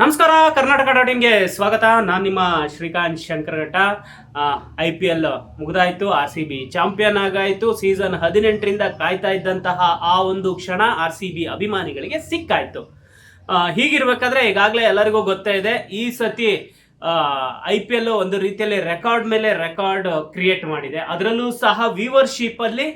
ನಮಸ್ಕಾರ, ಕರ್ನಾಟಕ ಡಾಟಿಂಗ್ಗೆ ಸ್ವಾಗತ. ನಾನು ನಿಮ್ಮ Srikanth Shankaraghatta. I P L ಮುಗಿದಾಯ್ತು, R C B champion ಆಗಾಯ್ತು. ಸೀಸನ್ ಹದಿನೆಂಟರಿಂದ ಕಾಯ್ತಾ ಇದ್ದಂತಹ ಆ ಒಂದು ಕ್ಷಣ ಆರ್ ಸಿ ಬಿ ಅಭಿಮಾನಿಗಳಿಗೆ ಸಿಕ್ಕಾಯ್ತು. ಹೀಗಿರ್ಬೇಕಾದ್ರೆ ಈಗಾಗಲೇ ಎಲ್ಲರಿಗೂ ಗೊತ್ತೇ ಇದೆ, ಈ ಸತಿ ಐ ಪಿ ಎಲ್ ಒಂದು ರೀತಿಯಲ್ಲಿ ರೆಕಾರ್ಡ್ ಮೇಲೆ ರೆಕಾರ್ಡ್ ಕ್ರಿಯೇಟ್ ಮಾಡಿದೆ. ಅದರಲ್ಲೂ ಸಹ ವ್ಯೂವರ್ಶಿಪ್ ಅಲ್ಲಿ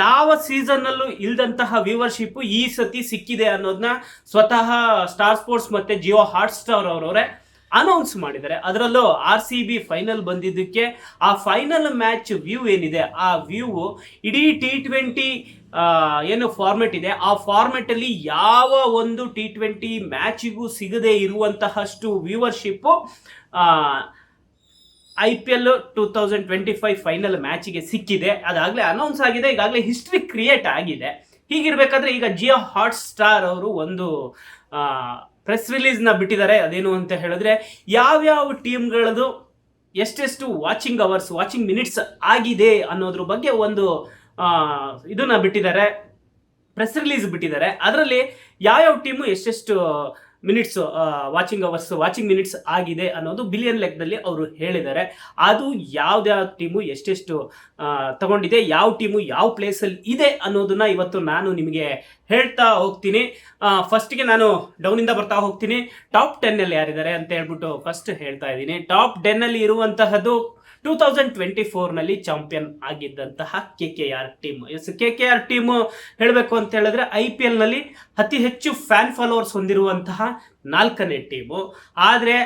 ಯಾವ ಸೀಸನ್ ಅಲ್ಲೂ ಇಲ್ದಂತಹ ವ್ಯೂವರ್ಶಿಪ್ ಈ ಸತಿ ಸಿಕ್ಕಿದೆ ಅನ್ನೋದನ್ನ ಸ್ವತಃ ಸ್ಟಾರ್ ಸ್ಪೋರ್ಟ್ಸ್ ಮತ್ತೆ ಜಿಯೋ ಹಾಟ್ ಸ್ಟಾರ್ ಅವರವರೇ ಅನೌನ್ಸ್ ಮಾಡಿದ್ದಾರೆ. ಅದರಲ್ಲೂ ಆರ್ ಸಿ ಬಿ ಫೈನಲ್ ಬಂದಿದ್ದಕ್ಕೆ ಆ ಫೈನಲ್ ಮ್ಯಾಚ್ ವ್ಯೂ ಏನಿದೆ? ಆ ವ್ಯೂ ಇಡೀ ಟಿ ಟ್ವೆಂಟಿ ಏನು ಫಾರ್ಮೆಟ್ ಇದೆ. ಆ ಫಾರ್ಮೆಟಲ್ಲಿ ಯಾವ ಒಂದು ಟಿ ಟ್ವೆಂಟಿ ಮ್ಯಾಚಿಗೂ ಸಿಗದೆ ಇರುವಂತಹಷ್ಟು viewership I P L two thousand twenty five final ಮ್ಯಾಚಿಗೆ ಸಿಕ್ಕಿದೆ. ಅದಾಗಲೇ ಅನೌನ್ಸ್ ಆಗಿದೆ, ಈಗಾಗಲೇ ಹಿಸ್ಟ್ರಿ ಕ್ರಿಯೇಟ್ ಆಗಿದೆ. ಹೀಗಿರ್ಬೇಕಾದ್ರೆ ಈಗ ಜಿಯೋ ಹಾಟ್ ಸ್ಟಾರ್ ಅವರು ಒಂದು ಪ್ರೆಸ್ ರಿಲೀಸ್ನ ಬಿಟ್ಟಿದ್ದಾರೆ. ಅದೇನು ಅಂತ ಹೇಳಿದ್ರೆ, ಯಾವ್ಯಾವ ಟೀಮ್ಗಳದು ಎಷ್ಟೆಷ್ಟು ವಾಚಿಂಗ್ ಅವರ್ಸ್ ವಾಚಿಂಗ್ ಮಿನಿಟ್ಸ್ ಆಗಿದೆ ಅನ್ನೋದ್ರ ಬಗ್ಗೆ ಒಂದು ಇದನ್ನ ಬಿಟ್ಟಿದ್ದಾರೆ. ಪ್ರೆಸ್ ರಿಲೀಸ್ ಬಿಟ್ಟಿದ್ದಾರೆ. ಅದರಲ್ಲಿ ಯಾವ್ಯಾವ ಟೀಮು ಎಷ್ಟೆಷ್ಟು minutes watching hours watching minutes ಆಗಿದೆ ಅನ್ನೋದು ಬಿಲಿಯನ್ ಲೆಕ್ಕದಲ್ಲಿ ಅವರು ಹೇಳಿದ್ದಾರೆ. ಅದು ಯಾವ್ದ್ಯಾವ ಟೀಮು ಎಷ್ಟೆಷ್ಟು ತಗೊಂಡಿದೆ, ಯಾವ ಟೀಮು ಯಾವ ಪ್ಲೇಸಲ್ಲಿ ಇದೆ ಅನ್ನೋದನ್ನ ಇವತ್ತು ನಾನು ನಿಮಗೆ ಹೇಳ್ತಾ ಹೋಗ್ತೀನಿ. ಫಸ್ಟ್ಗೆ ನಾನು ಡೌನಿಂದ ಬರ್ತಾ ಹೋಗ್ತೀನಿ. ಟಾಪ್ ಟೆನ್ನಲ್ಲಿ ಯಾರಿದ್ದಾರೆ ಅಂತ ಹೇಳ್ಬಿಟ್ಟು ಫಸ್ಟ್ ಹೇಳ್ತಾ ಇದ್ದೀನಿ. ಟಾಪ್ ಟೆನ್ನಲ್ಲಿ ಇರುವಂತಹದ್ದು ಟೂ ತೌಸಂಡ್ ಟ್ವೆಂಟಿ ಫೋರ್ನಲ್ಲಿ champion ಆಗಿದ್ದಂತಹ K K R team. Yes, K K R team ಹೇಳಬೇಕು ಅಂತ ಹೇಳಿದ್ರೆ ಐ ಪಿ ಎಲ್ನಲ್ಲಿ ಅತಿ ಹೆಚ್ಚು ಫ್ಯಾನ್ ಫಾಲೋವರ್ಸ್ ಹೊಂದಿರುವಂತಹ ನಾಲ್ಕನೇ ಟೀಮು. ಆದರೆ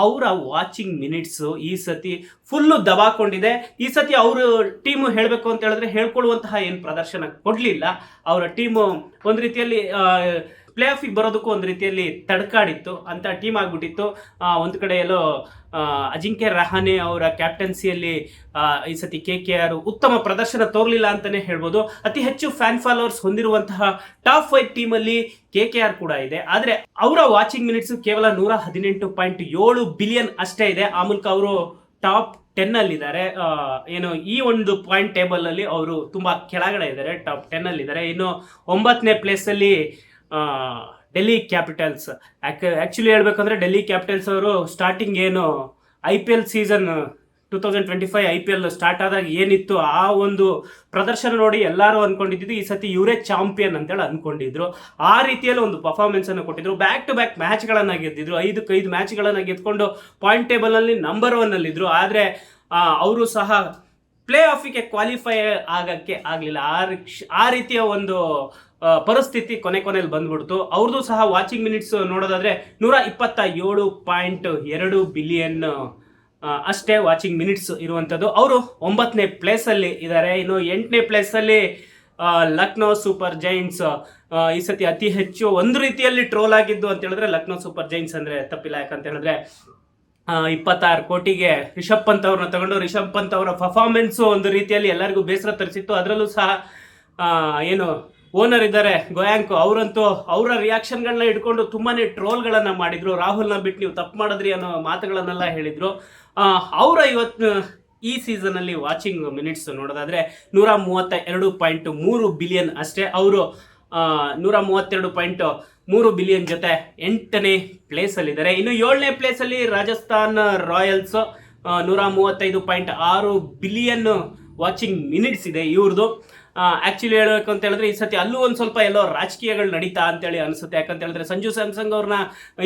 ಅವರ ವಾಚಿಂಗ್ ಮಿನಿಟ್ಸು ಈ ಸತಿ ಫುಲ್ಲು ದಬಾಕೊಂಡಿದೆ. ಈ ಸತಿ ಅವರ ಟೀಮು ಹೇಳಬೇಕು ಅಂತ ಹೇಳಿದ್ರೆ ಹೇಳ್ಕೊಳ್ಳುವಂತಹ ಏನು ಪ್ರದರ್ಶನ ಕೊಡಲಿಲ್ಲ. ಅವರ ಟೀಮು ಒಂದು ರೀತಿಯಲ್ಲಿ ಪ್ಲೇ ಆಫಿಗೆ ಬರೋದಕ್ಕೂ ಒಂದು ರೀತಿಯಲ್ಲಿ ತಡ್ಕಾಡಿತ್ತು ಅಂತ ಟೀಮ್ ಆಗಿಬಿಟ್ಟಿತ್ತು. ಒಂದು ಕಡೆ ಎಲ್ಲೋ ಅಜಿಂಕ್ಯ ರಹಾನೆ ಅವರ ಕ್ಯಾಪ್ಟನ್ಸಿಯಲ್ಲಿ ಈ ಸತಿ ಕೆ ಕೆ ಆರ್ ಉತ್ತಮ ಪ್ರದರ್ಶನ ತೋರಲಿಲ್ಲ ಅಂತಲೇ ಹೇಳ್ಬೋದು. ಅತಿ ಹೆಚ್ಚು ಫ್ಯಾನ್ ಫಾಲೋವರ್ಸ್ ಹೊಂದಿರುವಂತಹ ಟಾಪ್ ಫೈವ್ ಟೀಮಲ್ಲಿ ಕೆ ಕೆ ಆರ್ ಕೂಡ ಇದೆ. ಆದರೆ ಅವರ ವಾಚಿಂಗ್ ಮಿನಿಟ್ಸು ಕೇವಲ ನೂರ ಹದಿನೆಂಟು ಪಾಯಿಂಟ್ ಏಳು ಬಿಲಿಯನ್ ಅಷ್ಟೇ ಇದೆ. ಆ ಮೂಲಕ ಅವರು ಟಾಪ್ ಟೆನ್ ಅಲ್ಲಿ ಇದ್ದಾರೆ ಏನು ಈ ಒಂದು ಪಾಯಿಂಟ್ ಟೇಬಲ್ ಅಲ್ಲಿ ಅವರು ತುಂಬಾ ಕೆಳಗಡೆ ಇದ್ದಾರೆ ಟಾಪ್ ಟೆನ್ ಅಲ್ಲಿ ಇದ್ದಾರೆ ಇನ್ನು ಒಂಬತ್ತನೇ ಪ್ಲೇಸ್ ಅಲ್ಲಿ ಆ, ಡೆಲ್ಲಿ ಕ್ಯಾಪಿಟಲ್ಸ್. ಆ್ಯಕ್ಚುಲಿ ಹೇಳ್ಬೇಕಂದ್ರೆ ಡೆಲ್ಲಿ ಕ್ಯಾಪಿಟಲ್ಸ್ ಅವರು ಸ್ಟಾರ್ಟಿಂಗ್ ಏನು I P L season two thousand twenty five I P L start ಆದಾಗ ಏನಿತ್ತು? ಆ ಒಂದು ಪ್ರದರ್ಶನ ನೋಡಿ ಎಲ್ಲರೂ ಅನ್ಕೊಂಡಿದ್ದು ಈ ಸತಿ ಇವರೇ ಚಾಂಪಿಯನ್ ಅಂತೇಳಿ ಅಂದ್ಕೊಂಡಿದ್ರು ಆ ರೀತಿಯಲ್ಲಿ ಒಂದು ಪರ್ಫಾರ್ಮೆನ್ಸನ್ನು ಕೊಟ್ಟಿದ್ರು. ಬ್ಯಾಕ್ ಟು ಬ್ಯಾಕ್ ಮ್ಯಾಚ್ಗಳನ್ನು ಗೆದ್ದಿದ್ರು ಐದಕ್ಕೆ ಐದು ಮ್ಯಾಚ್ಗಳನ್ನು ಗೆದ್ಕೊಂಡು ಪಾಯಿಂಟ್ ಟೇಬಲ್ನಲ್ಲಿ ನಂಬರ್ ಒನ್ನಲ್ಲಿದ್ದರು ಆದರೆ ಅವರು ಸಹ ಪ್ಲೇ ಆಫಿಗೆ ಕ್ವಾಲಿಫೈ ಆಗಕ್ಕೆ ಆಗಲಿಲ್ಲ. ಆ ರೀತಿಯ ಒಂದು ಪರಿಸ್ಥಿತಿ ಕೊನೆ ಕೊನೆಯಲ್ಲಿ ಬಂದ್ಬಿಡ್ತು. ಅವ್ರದ್ದು ಸಹ ವಾಚಿಂಗ್ ಮಿನಿಟ್ಸ್ ನೋಡೋದಾದ್ರೆ ನೂರ ಇಪ್ಪತ್ತ ಏಳು ಪಾಯಿಂಟ್ ಎರಡು ಬಿಲಿಯನ್ ಅಷ್ಟೇ ವಾಚಿಂಗ್ ಮಿನಿಟ್ಸ್ ಇರುವಂಥದ್ದು ಅವರು ಒಂಬತ್ತನೇ ಪ್ಲೇಸಲ್ಲಿ ಇದ್ದಾರೆ ಇನ್ನು ಎಂಟನೇ ಪ್ಲೇಸಲ್ಲಿ ಲಕ್ನೋ ಸೂಪರ್ ಜೈಂಟ್ಸ್ ಈ ಸತಿ ಅತಿ ಹೆಚ್ಚು ಒಂದು ರೀತಿಯಲ್ಲಿ ಟ್ರೋಲ್ ಆಗಿದ್ದು ಅಂತ ಹೇಳಿದ್ರೆ ಲಕ್ನೋ ಸೂಪರ್ ಜೈಂಟ್ಸ್ ಅಂದರೆ ತಪ್ಪಿಲ್ಲ ಯಾಕಂತ ಹೇಳಿದ್ರೆ ಇಪ್ಪತ್ತಾರು ಕೋಟಿಗೆ ರಿಷಬ್ ಪಂತ್ ಅವ್ರನ್ನ ತಗೊಂಡು ರಿಷಬ್ ಪಂತ್ ಅವರ ಪರ್ಫಾರ್ಮೆನ್ಸು ಒಂದು ರೀತಿಯಲ್ಲಿ ಎಲ್ಲರಿಗೂ ಬೇಸರ ತರಿಸಿತ್ತು. ಅದರಲ್ಲೂ ಸಹ ಏನು ಓನರ್ ಇದ್ದಾರೆ ಗೋಯಾಂಕು ಅವರಂತೂ ಅವರ ರಿಯಾಕ್ಷನ್ಗಳನ್ನ ಇಟ್ಕೊಂಡು ತುಂಬಾನೇ ಟ್ರೋಲ್ಗಳನ್ನು ಮಾಡಿದ್ರು. ರಾಹುಲ್ನ ಬಿಟ್ಟು ನೀವು ತಪ್ಪು ಮಾಡಿದ್ರಿ ಅನ್ನೋ ಮಾತುಗಳನ್ನೆಲ್ಲ ಹೇಳಿದ್ರು. ಅವರ ಇವತ್ತು ಈ ಸೀಸನಲ್ಲಿ ವಾಚಿಂಗ್ ಮಿನಿಟ್ಸ್ ನೋಡೋದಾದ್ರೆ ನೂರ ಮೂವತ್ತ ಎರಡು ಪಾಯಿಂಟ್ ಮೂರು ಬಿಲಿಯನ್ ಅಷ್ಟೇ. ಅವರು ನೂರ ಮೂವತ್ತೆರಡು ಪಾಯಿಂಟ್ ಮೂರು ಬಿಲಿಯನ್ ಜೊತೆ ಎಂಟನೇ ಪ್ಲೇಸಲ್ಲಿದ್ದಾರೆ ಇನ್ನು ಏಳನೇ ಪ್ಲೇಸಲ್ಲಿ ರಾಜಸ್ಥಾನ್ ರಾಯಲ್ಸ್ ನೂರ ಮೂವತ್ತೈದು ಪಾಯಿಂಟ್ ಆರು ಬಿಲಿಯನ್ ವಾಚಿಂಗ್ ಮಿನಿಟ್ಸ್ ಇದೆ ಇವ್ರದ್ದು ಆಕ್ಚುಲಿ ಹೇಳಬೇಕು ಅಂತ ಹೇಳಿದ್ರೆ ಈ ಸತಿ ಅಲ್ಲೂ ಒಂದು ಸ್ವಲ್ಪ ಎಲ್ಲೋ ರಾಜಕೀಯಗಳು ನಡೀತಾ ಅಂತೇಳಿ ಅನಿಸುತ್ತೆ. ಯಾಕಂತ ಹೇಳಿದ್ರೆ ಸಂಜು ಸ್ಯಾಮ್ಸಂಗ್ ಅವ್ರನ್ನ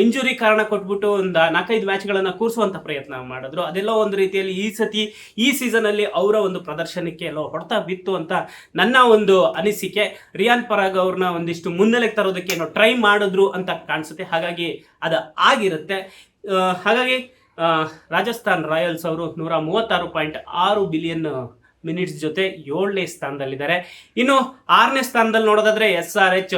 ಇಂಜುರಿ ಕಾರಣ ಕೊಟ್ಬಿಟ್ಟು ಒಂದು ನಾಲ್ಕೈದು ಮ್ಯಾಚ್ಗಳನ್ನು ಕೂರಿಸುವಂಥ ಪ್ರಯತ್ನ ಮಾಡಿದ್ರು. ಅದೆಲ್ಲ ಒಂದು ರೀತಿಯಲ್ಲಿ ಈ ಸತಿ ಈ ಸೀಸನಲ್ಲಿ ಅವರ ಒಂದು ಪ್ರದರ್ಶನಕ್ಕೆ ಎಲ್ಲೋ ಹೊಡೆತ ಬಿತ್ತು ಅಂತ ನನ್ನ ಒಂದು ಅನಿಸಿಕೆ. ರಿಯಾನ್ ಪರಾಗ್ ಅವ್ರನ್ನ ಒಂದಿಷ್ಟು ಮುನ್ನೆಲೆಗೆ ತರೋದಕ್ಕೆ ಏನೋ ಟ್ರೈ ಮಾಡಿದ್ರು ಅಂತ ಕಾಣಿಸುತ್ತೆ. ಹಾಗಾಗಿ ಅದು ಆಗಿರುತ್ತೆ. ಹಾಗಾಗಿ ರಾಜಸ್ಥಾನ್ ರಾಯಲ್ಸ್ ಅವರು ನೂರ ಮೂವತ್ತಾರು ಪಾಯಿಂಟ್ ಆರು ಬಿಲಿಯನ್ ಮಿನಿಟ್ಸ್ ಜೊತೆ ಏಳನೇ ಸ್ಥಾನದಲ್ಲಿದ್ದಾರೆ. ಇನ್ನು ಆರನೇ ಸ್ಥಾನದಲ್ಲಿ ನೋಡೋದಾದ್ರೆ ಎಸ್ ಆರ್ ಎಚ್.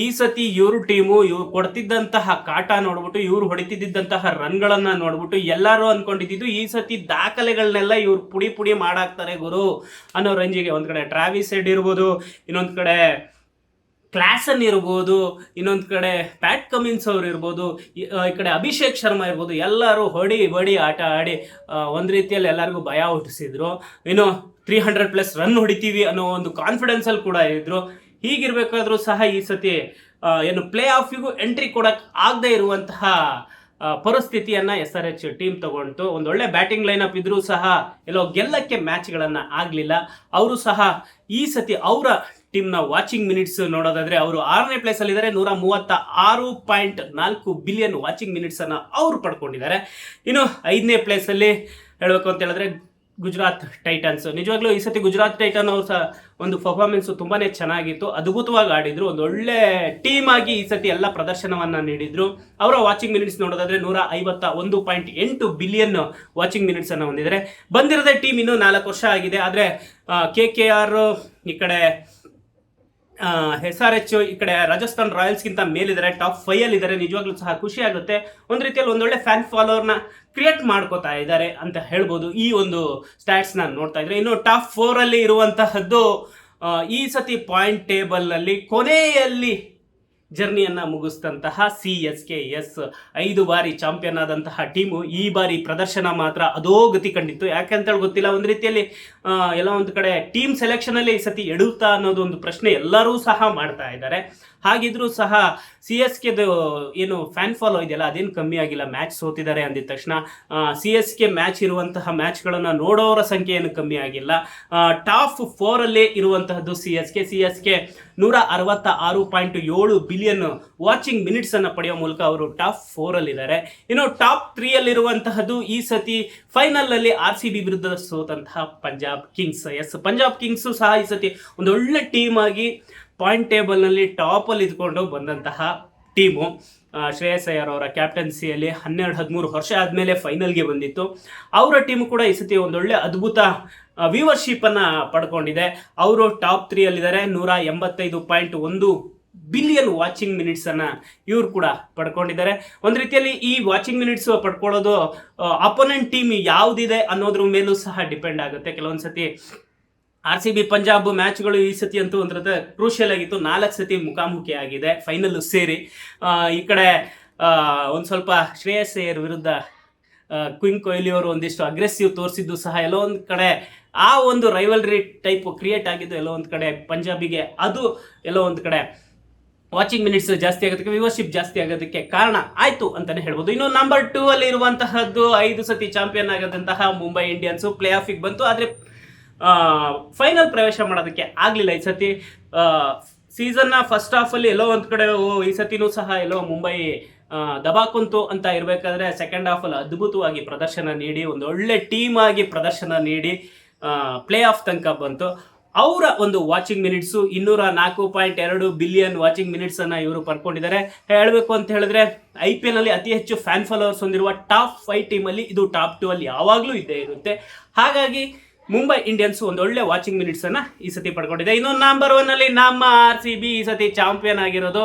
ಈ ಸತಿ ಇವರು ಟೀಮು, ಇವ್ರು ಕೊಡ್ತಿದ್ದಂತಹ ಕಾಟ ನೋಡ್ಬಿಟ್ಟು, ಇವ್ರು ಹೊಡಿತಿದ್ದಂತಹ ರನ್ಗಳನ್ನ ನೋಡ್ಬಿಟ್ಟು ಎಲ್ಲರೂ ಅನ್ಕೊಂಡಿದ್ದು ಈ ಸತಿ ದಾಖಲೆಗಳನ್ನೆಲ್ಲ ಇವ್ರು ಪುಡಿ ಪುಡಿ ಮಾಡಾಕ್ತಾರೆ ಗುರು ಅನ್ನೋ ರಂಜಿಗೆ ಒಂದ್ ಕಡೆ ಟ್ರಾವಿಸ್ ಹೆಡ್ ಇರ್ಬೋದು, ಇನ್ನೊಂದ್ ಕಡೆ ಕ್ಲಾಸನ್ ಇರ್ಬೋದು, ಇನ್ನೊಂದು ಕಡೆ ಪ್ಯಾಟ್ ಕಮಿನ್ಸ್ ಅವ್ರು ಇರ್ಬೋದು, ಈ ಕಡೆ ಅಭಿಷೇಕ್ ಶರ್ಮಾ ಇರ್ಬೋದು, ಎಲ್ಲರೂ ಹೊಡಿ ಹೊಡಿ ಆಟ ಆಡಿ ಒಂದು ರೀತಿಯಲ್ಲಿ ಎಲ್ಲರಿಗೂ ಭಯ ಹುಟ್ಟಿಸಿದ್ರು. ಇನ್ನು ತ್ರೀ ಹಂಡ್ರೆಡ್ ಪ್ಲಸ್ ರನ್ ಹೊಡಿತೀವಿ ಅನ್ನೋ ಒಂದು ಕಾನ್ಫಿಡೆನ್ಸಲ್ಲಿ ಕೂಡ ಇದ್ದರು ಹೀಗಿರಬೇಕಾದ್ರೂ ಸಹ ಈ ಸತಿ ಏನು ಪ್ಲೇ ಆಫಿಗೂ ಎಂಟ್ರಿ ಕೊಡೋಕ್ಕೆ ಆಗದೆ ಇರುವಂತಹ ಪರಿಸ್ಥಿತಿಯನ್ನು ಎಸ್ ಆರ್ ಎಚ್ ಟೀಮ್ ತಗೊಂಡು ಒಂದೊಳ್ಳೆ ಬ್ಯಾಟಿಂಗ್ ಲೈನಪ್ ಇದ್ರೂ ಸಹ ಎಲ್ಲೋ ಗೆಲ್ಲಕ್ಕೆ ಮ್ಯಾಚ್ಗಳನ್ನು ಆಗಲಿಲ್ಲ. ಅವರು ಸಹ ಈ ಸತಿ ಅವರ ಟೀಮ್ನ ವಾಚಿಂಗ್ ಮಿನಿಟ್ಸ್ ನೋಡೋದಾದ್ರೆ ಅವರು ಆರನೇ ಪ್ಲೇಸ್ ಅಲ್ಲಿ ಇದ್ದಾರೆ ನೂರ ಮೂವತ್ತ ಆರು ಪಾಯಿಂಟ್ ನಾಲ್ಕು ಬಿಲಿಯನ್ ವಾಚಿಂಗ್ ಮಿನಿಟ್ಸ್ ಅನ್ನ ಅವರು ಪಡ್ಕೊಂಡಿದ್ದಾರೆ. ಇನ್ನು ಐದನೇ ಪ್ಲೇಸ್ ಅಲ್ಲಿ ಹೇಳಬೇಕು ಅಂತ ಹೇಳಿದ್ರೆ ಗುಜರಾತ್ ಟೈಟನ್ಸ್. ನಿಜವಾಗ್ಲೂ ಈ ಸತಿ ಗುಜರಾತ್ ಟೈಟನ್ ಅವ್ರ ಒಂದು ಪರ್ಫಾರ್ಮೆನ್ಸ್ ತುಂಬಾನೇ ಚೆನ್ನಾಗಿತ್ತು. ಅದ್ಭುತವಾಗಿ ಆಡಿದ್ರು. ಒಂದು ಒಳ್ಳೆ ಟೀಮ್ ಆಗಿ ಈ ಸತಿ ಎಲ್ಲ ಪ್ರದರ್ಶನವನ್ನ ನೀಡಿದ್ರು. ಅವರ ವಾಚಿಂಗ್ ಮಿನಿಟ್ಸ್ ನೋಡೋದಾದ್ರೆ ನೂರ ಐವತ್ತ ಒಂದು ಪಾಯಿಂಟ್ ಎಂಟು ಬಿಲಿಯನ್ ವಾಚಿಂಗ್ ಮಿನಿಟ್ಸ್ ಅನ್ನ ಹೊಂದಿದ್ದಾರೆ. ಬಂದಿರೋದೇ ಟೀಮ್ ಇನ್ನೂ ನಾಲ್ಕು ವರ್ಷ ಆಗಿದೆ. ಆದ್ರೆ ಕೆ ಕೆ ಆರ್ ಈ ಕಡೆ ಎಸ್ ಆರ್ ಎಚ್ ಈ ಕಡೆ ರಾಜಸ್ಥಾನ್ ರಾಯಲ್ಸ್ಗಿಂತ ಮೇಲಿದ್ದಾರೆ, ಟಾಪ್ ಫೈವ್ ಇದ್ದಾರೆ ನಿಜವಾಗ್ಲೂ ಸಹ ಖುಷಿ ಆಗುತ್ತೆ. ಒಂದು ರೀತಿಯಲ್ಲಿ ಒಂದೊಳ್ಳೆ ಫ್ಯಾನ್ ಫಾಲೋವರ್ನ ಕ್ರಿಯೇಟ್ ಮಾಡ್ಕೋತಾ ಇದ್ದಾರೆ ಅಂತ ಹೇಳ್ಬೋದು ಈ ಒಂದು ಸ್ಟ್ಯಾಟ್ಸ್ನ ನೋಡ್ತಾ ಇದ್ರೆ. ಇನ್ನು ಟಾಪ್ ಫೋರಲ್ಲಿ ಇರುವಂತಹದ್ದು ಈ ಸತಿ ಪಾಯಿಂಟ್ ಟೇಬಲ್ನಲ್ಲಿ ಕೊನೆಯಲ್ಲಿ ಜರ್ನಿಯನ್ನ ಮುಗಿಸಿದಂತಹ ಸಿ ಎಸ್ ಕೆ ಎಸ್ ಐದು ಬಾರಿ ಚಾಂಪಿಯನ್ ಆದಂತಹ ಟೀಮು ಈ ಬಾರಿ ಪ್ರದರ್ಶನ ಮಾತ್ರ ಅದೋ ಗತಿ ಕಂಡಿತ್ತು. ಯಾಕೆಂತೇಳಿ ಗೊತ್ತಿಲ್ಲ, ಒಂದು ರೀತಿಯಲ್ಲಿ ಎಲ್ಲ ಒಂದು ಕಡೆ ಟೀಮ್ ಸೆಲೆಕ್ಷನಲ್ಲಿ ಈ ಸತಿ ಎಡುತ್ತಾ ಅನ್ನೋದು ಒಂದು ಪ್ರಶ್ನೆ ಎಲ್ಲರೂ ಸಹ ಮಾಡ್ತಾ ಇದ್ದಾರೆ. ಹಾಗಿದ್ರೂ ಸಹ ಸಿ ಎಸ್ ಕೆದು ಏನು ಫ್ಯಾನ್ ಫಾಲೋ ಇದೆಯಲ್ಲ, ಅದೇನು ಕಮ್ಮಿ ಆಗಿಲ್ಲ ಮ್ಯಾಚ್ ಸೋತಿದ್ದಾರೆ ಅಂದಿದ ತಕ್ಷಣ ಸಿ ಎಸ್ ಕೆ ಮ್ಯಾಚ್ ಇರುವಂತಹ ಮ್ಯಾಚ್ಗಳನ್ನು ನೋಡೋರ ಸಂಖ್ಯೆ ಏನು ಕಮ್ಮಿ ಆಗಿಲ್ಲ. ಟಾಪ್ ಫೋರಲ್ಲೇ ಇರುವಂತಹದ್ದು C S K. C S K ನೂರ ಅರವತ್ತ ಆರು ಪಾಯಿಂಟ್ ಏಳು ಬಿಲಿಯನ್ ವಾಚಿಂಗ್ ಮಿನಿಟ್ಸ್ ಅನ್ನು ಪಡೆಯುವ ಮೂಲಕ ಅವರು ಟಾಪ್ ಫೋರ್ ಅಲ್ಲಿ ಇದ್ದಾರೆ ಇನ್ನು ಟಾಪ್ ತ್ರೀ ಅಲ್ಲಿ ಇರುವಂತಹದ್ದು ಈ ಸತಿ ಫೈನಲ್ನಲ್ಲಿ ಆರ್ ಸಿ ಬಿ ವಿರುದ್ಧ ಸೋತಂತಹ Punjab Kings. Yes, Punjab Kings ಸಹ ಈ ಸತಿ ಒಂದು ಒಳ್ಳೆ ಟೀಮ್ ಆಗಿ ಪಾಯಿಂಟ್ ಟೇಬಲ್ನಲ್ಲಿ ಟಾಪಲ್ಲಿ ಇದ್ಕೊಂಡು ಬಂದಂತಹ ಟೀಮು ಶ್ರೇಯಸ್ ಅಯ್ಯರ್ ಅವರ ಕ್ಯಾಪ್ಟನ್ಸಿಯಲ್ಲಿ ಹನ್ನೆರಡು, ಹದಿಮೂರು ವರ್ಷ ಆದಮೇಲೆ ಫೈನಲ್ಗೆ ಬಂದಿತ್ತು. ಅವರ ಟೀಮ್ ಕೂಡ ಈ ಸತಿ ಒಂದೊಳ್ಳೆ ಅದ್ಭುತ ವ್ಯೂವರ್ಶಿಪ್ಪನ್ನು ಪಡ್ಕೊಂಡಿದೆ. ಅವರು ಟಾಪ್ ತ್ರೀಯಲ್ಲಿದ್ದಾರೆ ನೂರ ಎಂಬತ್ತೈದು ಪಾಯಿಂಟ್ ಒಂದು ಬಿಲಿಯನ್ ವಾಚಿಂಗ್ ಮಿನಿಟ್ಸನ್ನು ಇವರು ಕೂಡ ಪಡ್ಕೊಂಡಿದ್ದಾರೆ. ಒಂದು ರೀತಿಯಲ್ಲಿ ಈ ವಾಚಿಂಗ್ ಮಿನಿಟ್ಸ್ ಪಡ್ಕೊಳ್ಳೋದು ಅಪೋನೆಂಟ್ ಟೀಮ್ ಯಾವುದಿದೆ ಅನ್ನೋದ್ರ ಮೇಲೂ ಸಹ ಡಿಪೆಂಡ್ ಆಗುತ್ತೆ. ಕೆಲವೊಂದು ಸತಿ ಆರ್ ಸಿ ಬಿ ಪಂಜಾಬ್ ಮ್ಯಾಚ್ಗಳು ಈ ಸತಿ ಅಂತೂ ಒಂದ್ರ ಕ್ರೂಷಿಯಲ್ ಆಗಿತ್ತು. ನಾಲ್ಕು ಸತಿ ಮುಖಾಮುಖಿ ಆಗಿದೆ. ಫೈನಲ್ ಸೇರಿ. ಈ ಕಡೆ ಒಂದು ಸ್ವಲ್ಪ ಶ್ರೇಯಸ್ ಅಯ್ಯರ್ ವಿರುದ್ಧ ಕ್ವಿನ್ ಕೊಹ್ಲಿ ಅವರು ಒಂದಿಷ್ಟು ಅಗ್ರೆಸಿವ್ ತೋರಿಸಿದ್ದು ಸಹ ಎಲ್ಲೋ ಒಂದು ಕಡೆ, ಆ ಒಂದು ರೈವಲ್ರಿ ಟೈಪ್ ಕ್ರಿಯೇಟ್ ಆಗಿದ್ದು ಎಲ್ಲೋ ಒಂದು ಕಡೆ ಪಂಜಾಬಿಗೆ ಅದು ಎಲ್ಲೋ ಒಂದು ಕಡೆ ವಾಚಿಂಗ್ ಮಿನಿಟ್ಸ್ ಜಾಸ್ತಿ ಆಗೋದಕ್ಕೆ ವ್ಯೂವರ್ಶಿಪ್ ಜಾಸ್ತಿ ಆಗೋದಕ್ಕೆ ಕಾರಣ ಆಯಿತು ಅಂತಲೇ ಹೇಳ್ಬೋದು. ಇನ್ನು ನಂಬರ್ ಟೂ ಅಲ್ಲಿ ಇರುವಂತಹದ್ದು ಐದು ಸತಿ ಚಾಂಪಿಯನ್ ಆಗದಂತಹ ಮುಂಬೈ ಇಂಡಿಯನ್ಸು ಪ್ಲೇ ಆಫಿಗೆ ಬಂತು. ಆದರೆ ಫೈನಲ್ ಪ್ರವೇಶ ಮಾಡೋದಕ್ಕೆ ಆಗಲಿಲ್ಲ ಈ ಸತಿ ಸೀಸನ್ನ ಫಸ್ಟ್ ಹಾಫಲ್ಲಿ ಎಲ್ಲೋ ಒಂದು ಕಡೆ ಈ ಸತಿನೂ ಸಹ ಎಲ್ಲೋ ಮುಂಬೈ ದಬಾಕುಂತು ಅಂತ ಇರಬೇಕಾದ್ರೆ ಸೆಕೆಂಡ್ ಹಾಫಲ್ಲಿ ಅದ್ಭುತವಾಗಿ ಪ್ರದರ್ಶನ ನೀಡಿ, ಒಂದು ಒಳ್ಳೆ ಟೀಮ್ ಆಗಿ ಪ್ರದರ್ಶನ ನೀಡಿ ಪ್ಲೇ ಆಫ್ ತನಕ ಬಂತು. ಅವರ ಒಂದು ವಾಚಿಂಗ್ ಮಿನಿಟ್ಸು ಇನ್ನೂರ ನಾಲ್ಕು ಪಾಯಿಂಟ್ ಎರಡು ಬಿಲಿಯನ್ ವಾಚಿಂಗ್ ಮಿನಿಟ್ಸ್ ಅನ್ನ ಇವರು ಪಡ್ಕೊಂಡಿದ್ದಾರೆ. ಹೇಳಬೇಕು ಅಂತ ಹೇಳಿದ್ರೆ ಐ ಪಿ ಎಲ್ ಅಲ್ಲಿ ಅತಿ ಹೆಚ್ಚು ಫ್ಯಾನ್ ಫಾಲೋವರ್ಸ್ ಹೊಂದಿರುವ ಟಾಪ್ ಫೈವ್ ಟೀಮಲ್ಲಿ ಇದು ಟಾಪ್ ಟೂ ಅಲ್ಲಿ ಯಾವಾಗಲೂ ಇದ್ದೇ ಇರುತ್ತೆ. ಹಾಗಾಗಿ ಮುಂಬೈ ಇಂಡಿಯನ್ಸ್ ಒಂದು ಒಳ್ಳೆ ವಾಚಿಂಗ್ ಮಿನಿಟ್ಸ್ ಅನ್ನ ಈ ಸತಿ ಪಡ್ಕೊಂಡಿದೆ. ಇನ್ನು ನಂಬರ್ ಒನ್ ಅಲ್ಲಿ ನಮ್ಮ ಆರ್ ಸಿ ಬಿ ಈ ಸತಿ ಚಾಂಪಿಯನ್ ಆಗಿರೋದು.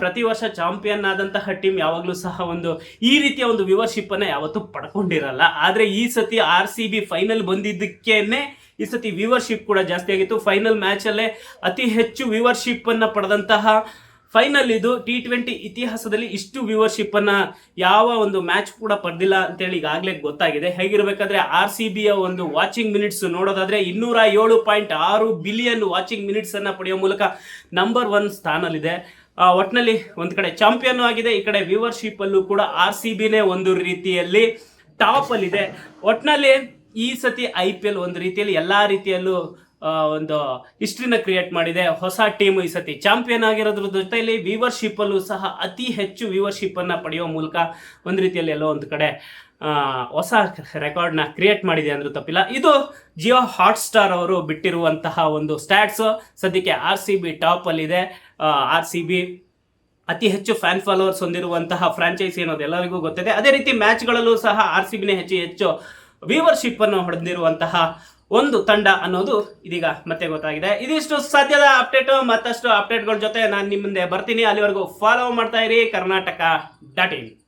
ಪ್ರತಿ ವರ್ಷ ಚಾಂಪಿಯನ್ ಆದಂತಹ ಟೀಮ್ ಯಾವಾಗಲೂ ಸಹ ಒಂದು ಈ ರೀತಿಯ ಒಂದು ವ್ಯೂವರ್ಶಿಪ್ ಅನ್ನ ಯಾವತ್ತೂ ಪಡ್ಕೊಂಡಿರಲ್ಲ. ಆದ್ರೆ ಈ ಸತಿ ಆರ್ ಸಿ ಬಿ ಫೈನಲ್ ಬಂದಿದ್ದಕ್ಕೇನೆ ಈ ಸತಿ ವ್ಯೂವರ್ಶಿಪ್ ಕೂಡ ಜಾಸ್ತಿ ಆಗಿತ್ತು. ಫೈನಲ್ ಮ್ಯಾಚ್ ಅಲ್ಲೇ ಅತಿ ಹೆಚ್ಚು ವ್ಯೂವರ್ಶಿಪ್ ಅನ್ನ ಪಡೆದಂತಹ ಫೈನಲ್ ಇದು ಟಿ ಟ್ವೆಂಟಿ ಇತಿಹಾಸದಲ್ಲಿ ಇಷ್ಟು ವ್ಯೂವರ್ಶಿಪ್ ಅನ್ನ ಯಾವ ಒಂದು ಮ್ಯಾಚ್ ಕೂಡ ಪಡೆದಿಲ್ಲ ಅಂತೇಳಿ ಈಗಾಗಲೇ ಗೊತ್ತಾಗಿದೆ. ಹೇಗಿರ್ಬೇಕಾದ್ರೆ ಆರ್ ಸಿ ಬಿಯ ಒಂದು ವಾಚಿಂಗ್ ಮಿನಿಟ್ಸ್ ನೋಡೋದಾದ್ರೆ ಇನ್ನೂರ ಏಳು ಪಾಯಿಂಟ್ ಆರು ಬಿಲಿಯನ್ ವಾಚಿಂಗ್ ಮಿನಿಟ್ಸ್ ಅನ್ನ ಪಡೆಯುವ ಮೂಲಕ ನಂಬರ್ ಒನ್ ಸ್ಥಾನಲ್ಲಿದೆ. ಆ, ಒಟ್ನಲ್ಲಿ ಒಂದ್ ಕಡೆ ಚಾಂಪಿಯನ್ ಆಗಿದೆ ಈ ಕಡೆ ವ್ಯೂವರ್ಶಿಪ್ ಅಲ್ಲೂ ಕೂಡ ಆರ್ ಸಿ ಬಿನೇ ಒಂದು ರೀತಿಯಲ್ಲಿ ಟಾಪ್ ಅಲ್ಲಿದೆ. ಒಟ್ನಲ್ಲಿ ಈ ಸತಿ ಐ ಪಿ ಎಲ್ ಒಂದು ರೀತಿಯಲ್ಲಿ ಎಲ್ಲಾ ರೀತಿಯಲ್ಲೂ ಒಂದು ಹಿಸ್ಟ್ರಿನ ಕ್ರಿಯೇಟ್ ಮಾಡಿದೆ. ಹೊಸ ಟೀಮ್ ಈ ಸತಿ ಚಾಂಪಿಯನ್ ಆಗಿರೋದ್ರ ಜೊತೆಯಲ್ಲಿ ವ್ಯೂವರ್ಶಿಪ್ ಅಲ್ಲೂ ಸಹ ಅತಿ ಹೆಚ್ಚು ವ್ಯೂವರ್ಶಿಪ್ ಅನ್ನ ಪಡೆಯುವ ಮೂಲಕ ಒಂದು ರೀತಿಯಲ್ಲಿ ಎಲ್ಲೋ ಒಂದು ಕಡೆ ಹೊಸ ರೆಕಾರ್ಡ್ನ ಕ್ರಿಯೇಟ್ ಮಾಡಿದೆ ಅಂದ್ರೂ ತಪ್ಪಿಲ್ಲ. ಇದು ಜಿಯೋ ಹಾಟ್ ಸ್ಟಾರ್ ಅವರು ಬಿಟ್ಟಿರುವಂತಹ ಒಂದು ಸ್ಟ್ಯಾಟ್ಸ್ ಸದ್ಯಕ್ಕೆ ಆರ್ ಸಿ ಬಿ ಟಾಪ್ ಅಲ್ಲಿದೆ. ಆರ್ ಸಿ ಬಿ ಅತಿ ಹೆಚ್ಚು ಫ್ಯಾನ್ ಫಾಲೋವರ್ಸ್ ಹೊಂದಿರುವಂತಹ ಫ್ರಾಂಚೈಸಿ ಅನ್ನೋದು ಎಲ್ಲರಿಗೂ ಗೊತ್ತಿದೆ. ಅದೇ ರೀತಿ ಮ್ಯಾಚ್ಗಳಲ್ಲೂ ಸಹ ಆರ್ ಸಿ ಬಿನೇ ಹೆಚ್ಚು ಹೆಚ್ಚು ವ್ಯೂವರ್ಶಿಪ್ ಅನ್ನು ಹೊಡೆದಿರುವಂತಹ ಒಂದು ತಂಡ ಅನ್ನೋದು ಇದೀಗ ಮತ್ತೆ ಗೊತ್ತಾಗಿದೆ. ಇದಿಷ್ಟು ಸದ್ಯದ ಅಪ್ಡೇಟ್ ಮತ್ತಷ್ಟು ಅಪ್ಡೇಟ್ಗಳ ಜೊತೆ ನಾನು ನಿಮ್ಮ ಮುಂದೆ ಬರ್ತೀನಿ. ಅಲ್ಲಿವರೆಗೂ ಫಾಲೋ ಮಾಡ್ತಾ ಇರಿ. Karnataka dot in.